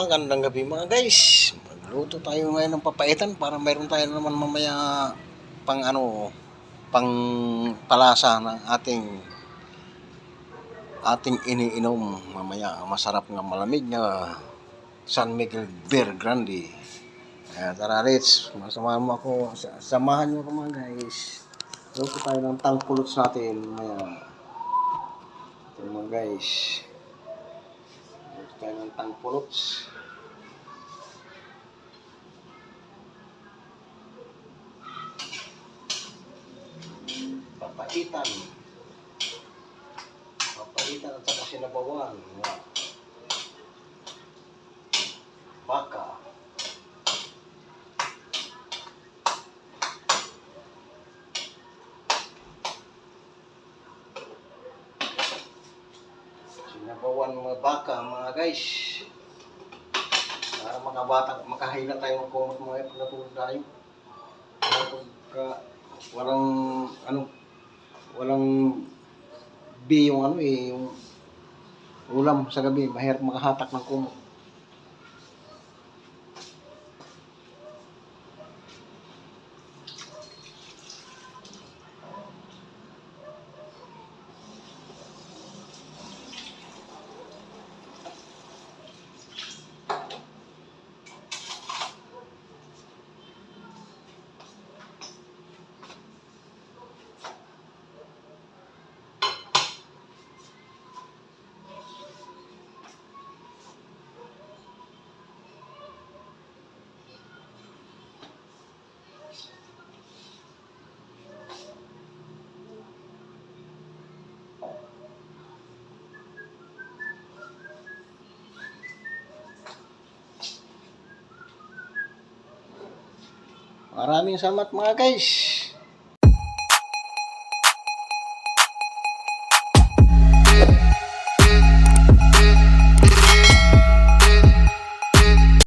Magandang gabi mga guys. Magluto tayo ngayon ng papaitan para mayroon tayo naman mamaya pang ano, pang palasa ng ating ating iniinom mamaya. Masarap nga malamig nga San Miguel Beer Grande. Kaya tara Rich, masamahan mo ako, sa- samahan niyo ako mga guys. Luto tayo ng tangkulots natin mamaya. Ito mga guys. Luto tayo ng tangkulots. Papaitan. Papaitan at saka sinabawan. Baka. Sinabawan mga baka mga guys. Para makabata, makahila tayo magkumot mga pag natulog tayo. Kapag ka, walang ano walang B yung ano eh yung ulam sa gabi mahirap makahatak ng kumot. Maraming salamat mga guys.